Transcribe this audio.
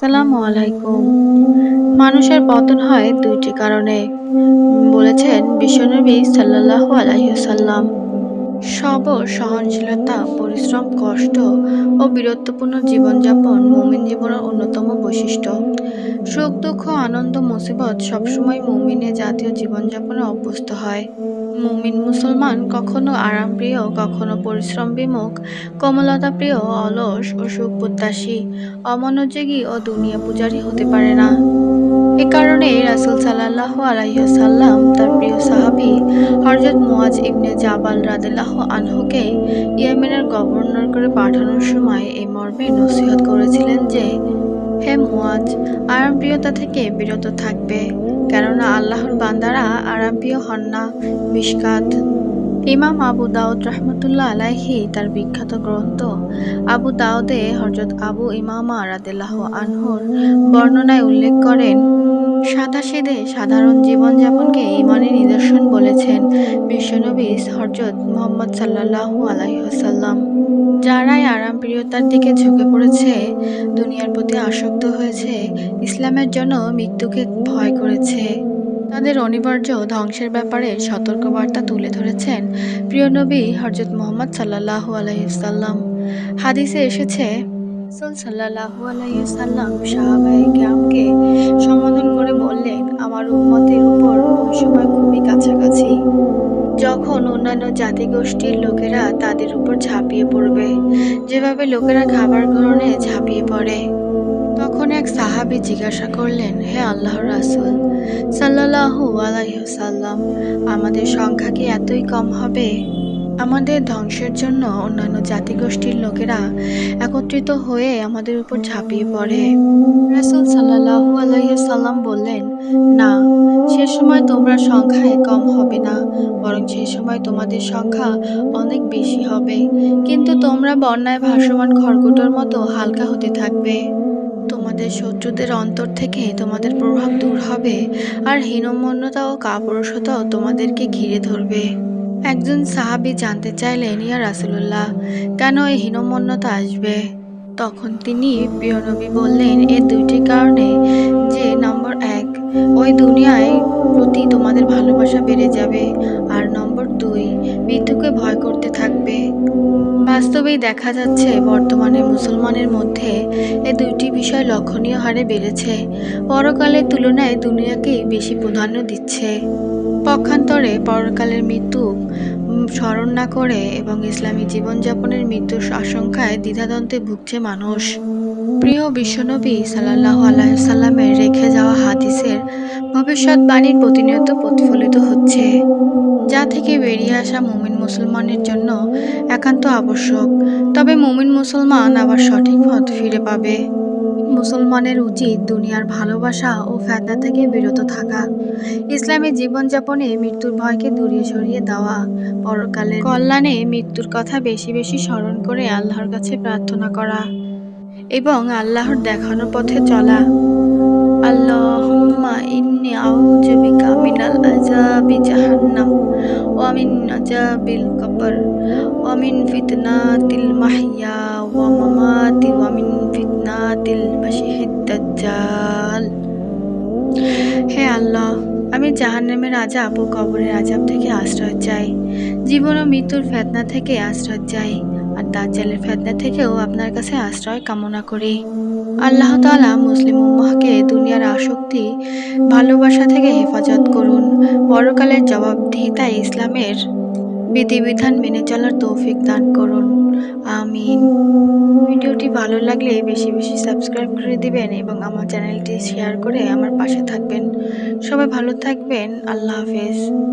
সালামু আলাইকুম। মানুষের পতন হয় দুইটি কারণে, বলেছেন বিশ্বনবী সাল্লাল্লাহু আলাইসাল্লাম সবর, সহনশীলতা, পরিশ্রম, কষ্ট ও বীরত্বপূর্ণ জীবনযাপন মুমিন জীবনের অন্যতম বৈশিষ্ট্য। সুখ, দুঃখ, আনন্দ, মুসিবত সবসময় মুমিনের জাতীয় জীবনযাপনে অভ্যস্ত হয়। মুমিন মুসলমান কখনো আরামপ্রিয়, কখনো পরিশ্রম বিমুখ কোমলতা প্রিয় অলস ও সুখ প্রত্যাশী অমনোযোগী ও দুনিয়া পূজারী হতে পারে না। এ কারণে রাসুল সাল্লাহ আলাইসাল্লাম তার প্রিয় সাহাবি হরজত মুয়াজ ইবনে জাবাল রাদিল্লাহ আনহুকে ইয়েমেনের গভর্নর করে পাঠানোর সময় এই মর্মে নসিহত করেছিলেন যে, হে মুয়াজ আরামপ্রিয়তা থেকে বিরত থাকবে। কেননা আল্লাহর বান্দারা আরামপ্রিয় হন না। মিশকাত। ইমাম আবু দাউদ রহমতুল্লাহ আলাইহি তার বিখ্যাত গ্রন্থ আবু দাউদে হজরত আবু ইমামা রাদিল্লাহ আনহুর বর্ণনায় উল্লেখ করেন সাদাসিদে সাধারণ জীবনযাপনকে ইমানের নিদর্শন বলেছেন, বিশ্বনবী হরজত মোহাম্মদ সাল্লাল্লাহু আলাইসাল্লাম যারাই আরামপ্রিয়তার দিকে ঝুঁকে পড়েছে, দুনিয়ার প্রতি আসক্ত হয়েছে, ইসলামের জন্য মৃত্যুকে ভয় করেছে। তাদের অনিবার্য ধ্বংসের ব্যাপারে সতর্কবার্তা তুলে ধরেছেন প্রিয় নবী হরজত মোহাম্মদ সাল্লাহু আলাইসাল্লাম হাদিসে এসেছে, রসুল সাল্লাহু আলাইসাল্লাম সাহাবাই গ্রামকে সম্বোধন করে বললেন, আমার উম্মতের উপর সময় খুবই কাছাকাছি। যখন অন্যান্য জাতিগোষ্ঠীর লোকেরা তাদের উপর ঝাঁপিয়ে পড়বে, যেভাবে লোকেরা খাবার গ্রহণে ঝাঁপিয়ে পড়ে, তখন এক সাহাবি জিজ্ঞাসা করলেন, হে আল্লাহর রাসুল সাল্লাহু আলাইসাল্লাম আমাদের সংখ্যা কি এতই কম হবে? আমাদের ধ্বংসের জন্য অন্যান্য জাতিগোষ্ঠীর লোকেরা একত্রিত হয়ে আমাদের উপর ঝাঁপিয়ে পড়ে। রাসুল সাল্লাহু আলাইসাল্লাম বললেন, না, সে সময় তোমরা সংখ্যায় কম হবে না, বরং সে সময় তোমাদের সংখ্যা অনেক বেশি হবে। কিন্তু তোমরা বন্যায় ভাসমান খড়কুটোর মতো হালকা হতে থাকবে। তোমাদের শত্রুদের অন্তর থেকে তোমাদের প্রভাব দূর হবে, আর হীনমন্যতা ও কাপুরুষতাও তোমাদেরকে ঘিরে ধরবে। একজন সাহাবি জানতে চাইলেন, ইয়া রাসুলুল্লাহ, কেন এই হীনমন্যতা আসবে? তখন তিনি প্রিয়নবী বললেন এর দুইটি কারণে। যে, নম্বর এক, ওই দুনিয়ায় প্রতি তোমাদের ভালোবাসা বেড়ে যাবে। আর নম্বর দুই, মৃত্যুকে ভয় করতে থাকবে। বাস্তবেই দেখা যাচ্ছে, বর্তমানে মুসলমানের মধ্যে এ দুইটি বিষয় লক্ষণীয় হারে বেড়েছে। পরকালের তুলনায় দুনিয়াকেই বেশি প্রাধান্য দিচ্ছে। পক্ষান্তরে পরকালের মৃত্যু স্মরণ না করে এবং ইসলামী জীবনযাপনের মৃত্যুর আশঙ্কায় দ্বিধাদ্বন্দ্বে ভুগছে মানুষ। প্রিয় বিশ্বনবী সাল্লাহ আলাইসাল্লামের রেখে যাওয়া হাদিসের ভবিষ্যৎবাণীর প্রতিনিয়ত প্রতিফলিত হচ্ছে, যা থেকে বেরিয়ে আসা মুমিন মুসলমানের জন্য একান্ত আবশ্যক। তবে মুমিন মুসলমান আবার সঠিক পথ ফিরে পাবে। মুসলমানের উচিত দুনিয়ার ভালোবাসা ও ফেতনা থেকে বিরত থাকা। ইসলামী জীবনযাপনে মৃত্যুর ভয়কে দূরে সরিয়ে দেওয়া। পরকালে কল্যাণে মৃত্যুর কথা বেশি বেশি স্মরণ করে আল্লাহর কাছে প্রার্থনা করা এবং আল্লাহর দেখানো পথে চলা। আল্লাহুম্মা ইন্নি আউযু বিকা মিনাল আযাবি জাহান্নাম, ওয়া মিন আযাবিল কবর, ওয়া মিন ফিতনাতিল মাহইয়া ওয়া মামাতি, ওয়া মিন ফিতনাতিল মাসিহিদ দাজ্জাল। হে আল্লাহ, আমি জাহান্নামের আজাব ও কবরের আজাব থেকে আশ্রয় চাই, জীবন ও মৃত্যুর ফেতনা থেকে আশ্রয় চাই। আর দাজ্জালের ফেতনা থেকেও আপনার কাছে আশ্রয় কামনা করি। আল্লাহ তাআলা মুসলিম উম্মাহকে দুনিয়ার আসক্তি, ভালোবাসা থেকে হেফাজত করুন। পরকালের জবাবদিহিতায় ইসলামের বিধিবিধান মেনে চলার তৌফিক দান করুন। আমিন। ভিডিওটি ভালো লাগলে বেশি বেশি সাবস্ক্রাইব করে দিবেন এবং আমার চ্যানেলটি শেয়ার করে আমার পাশে থাকবেন। সবাই ভালো থাকবেন। আল্লাহ হাফেজ।